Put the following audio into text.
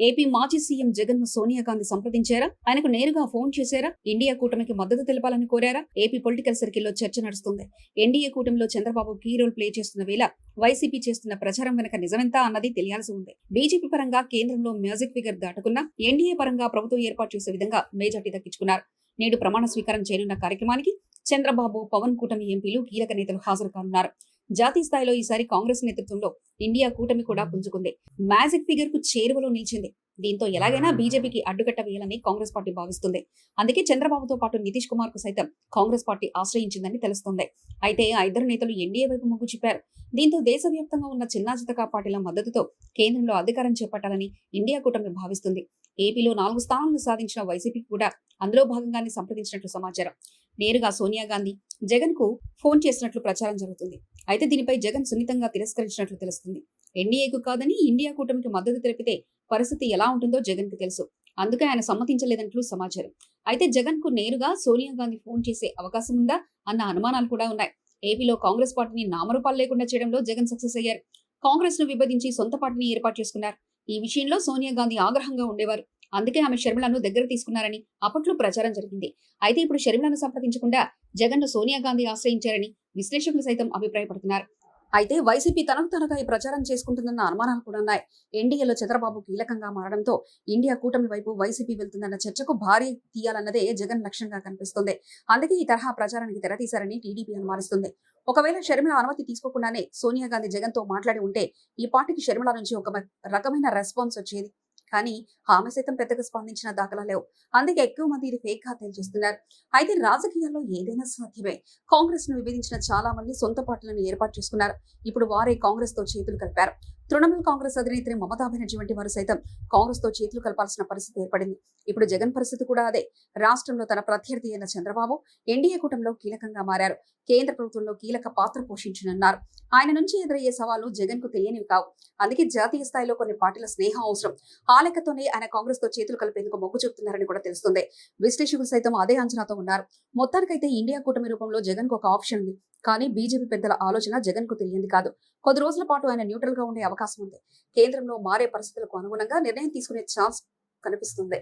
AP మాజీ CM జగన్ను సోనియా గాంధీ సంప్రదించారా? ఆయనకు నేరుగా ఫోన్ చేశారా? ఇండియా కూటమికి మద్దతు తెలపాలని కోరారా? ఏపీ పొలిటికల్ సర్కిల్లో చర్చ నడుస్తుంది. ఎన్డీఏ కూటమిలో చంద్రబాబు కీ రోల్ ప్లే చేస్తున్న వేళ వైసీపీ చేస్తున్న ప్రచారం వెనక నిజమెంత అన్నది తెలియాల్సి ఉంది. బీజేపీ పరంగా కేంద్రంలో మ్యాజిక్ ఫిగర్ దాటుకున్నా ఎన్డీఏ పరంగా ప్రభుత్వం ఏర్పాటు చేసే విధంగా మేజార్టీ దక్కించుకున్నారు. నేడు ప్రమాణ స్వీకారం చేయనున్న కార్యక్రమానికి చంద్రబాబు పవన్ కూటమి ఎంపీలు కీలక నేతలు హాజరు కానున్నారు. జాతీయ స్థాయిలో ఈసారి కాంగ్రెస్ నేతృత్వంలో ఇండియా కూటమి కూడా పుంజుకుంది. మ్యాజిక్ ఫిగర్కు చేరువలో నిలిచింది. దీంతో ఎలాగైనా బీజేపీకి అడ్డుకట్ట వేయాలని కాంగ్రెస్ పార్టీ భావిస్తుంది. అందుకే చంద్రబాబుతో పాటు నితీష్ కుమార్కు సైతం కాంగ్రెస్ పార్టీ ఆశ్రయించిందని తెలుస్తోంది. అయితే ఆ ఇద్దరు నేతలు ఎన్డీఏ వైపు మొగ్గు చూపారు. దీంతో దేశవ్యాప్తంగా ఉన్న చిన్నా చితకా పార్టీల మద్దతుతో కేంద్రంలో అధికారం చేపట్టాలని ఇండియా కూటమి భావిస్తుంది. ఏపీలో నాలుగు స్థానాలను సాధించిన వైసీపీ కూడా అందులో భాగంగానే సంప్రదించినట్లు సమాచారం. నేరుగా సోనియా గాంధీ జగన్కు ఫోన్ చేసినట్లు ప్రచారం జరుగుతుంది. అయితే దీనిపై జగన్ సున్నితంగా తిరస్కరించినట్లు తెలుస్తుంది. ఎన్డీఏకు కాదని ఇండియా కూటమికి మద్దతు తెలిపితే పరిస్థితి ఎలా ఉంటుందో జగన్కు తెలుసు. అందుకే ఆయన సమ్మతించలేదంటూ సమాచారం. అయితే జగన్కు నేరుగా సోనియా గాంధీ ఫోన్ చేసే అవకాశం ఉందా అన్న అనుమానాలు కూడా ఉన్నాయి. ఏపీలో కాంగ్రెస్ పార్టీని నామరూపాలు లేకుండా చేయడంలో జగన్ సక్సెస్ అయ్యారు. కాంగ్రెస్ను విభజించి సొంత పార్టీని ఏర్పాటు చేసుకున్నారు. ఈ విషయంలో సోనియా గాంధీ ఆగ్రహంగా ఉండేవారు. అందుకే ఆమె షర్మిలను దగ్గర తీసుకున్నారని అప్పట్లో ప్రచారం జరిగింది. అయితే ఇప్పుడు షర్మిలను సంప్రదించకుండా జగన్ను సోనియా గాంధీ ఆశ్రయించారని విశ్లేషకులు సైతం అభిప్రాయపడుతున్నారు. అయితే వైసీపీ తనకు తనగా ఈ ప్రచారం చేసుకుంటుందన్న అనుమానాలు కూడా ఉన్నాయి. ఎన్డీఏలో చంద్రబాబు కీలకంగా మారడంతో ఇండియా కూటమి వైపు వైసీపీ వెళ్తుందన్న చర్చకు భారీ తీయాలన్నదే జగన్ లక్ష్యంగా కనిపిస్తుంది. అందుకే ఈ తరహా ప్రచారానికి తెరతీశారని టీడీపీ అనుమానిస్తుంది. ఒకవేళ షర్మిల అనుమతి తీసుకోకుండానే సోనియా గాంధీ జగన్తో మాట్లాడి ఉంటే ఈ పార్టీకి షర్మిల నుంచి ఒక రకమైన రెస్పాన్స్ వచ్చేది కానీ ఆమె సైతం పెద్దగా స్పందించిన దాఖలా లేవు. అందుకే ఎక్కువ మంది ఇది ఫేక్గా చేస్తున్నారు. అయితే రాజకీయాల్లో ఏదైనా సాధ్యమే. కాంగ్రెస్ను విభజించిన చాలా మంది సొంత పార్టీలను ఏర్పాటు చేసుకున్నారు. ఇప్పుడు వారే కాంగ్రెస్తో చేతులు కలిపారు. తృణమూల్ కాంగ్రెస్ అధినేత్రి మమతా బెనర్జీ వంటి వారు సైతం కాంగ్రెస్తో చేతులు కలపాల్సిన పరిస్థితి ఏర్పడింది. ఇప్పుడు జగన్ పరిస్థితి కూడా అదే. రాష్ట్రంలో తన ప్రత్యర్థి అయిన చంద్రబాబు ఎన్డీఏ కూటమిలో కీలకంగా మారారు. కేంద్ర ప్రభుత్వంలో కీలక పాత్ర పోషించనున్నారు. ఆయన నుంచి ఎదురయ్యే సవాళ్ళు జగన్కు తెలియనివి కావు. అందుకే జాతీయ స్థాయిలో కొన్ని పార్టీల స్నేహం అవసరం. ఆ లెక్కతోనే ఆయన కాంగ్రెస్తో చేతులు కలిపేందుకు మొగ్గు చూపుతున్నారని కూడా తెలుస్తుంది. విశ్లేషకులు సైతం అదే అంచనాతో ఉన్నారు. మొత్తానికైతే ఇండియా కూటమి రూపంలో జగన్కు ఒక ఆప్షన్ ఉంది. కానీ బీజేపీ పెద్దల ఆలోచన జగన్కు తెలియంది కాదు. కొద్ది రోజుల పాటు ఆయన న్యూట్రల్గా ఉండే అవకాశం ఉంది. కేంద్రంలో మారే పరిస్థితులకు అనుగుణంగా నిర్ణయం తీసుకునే ఛాన్స్ కనిపిస్తుంది.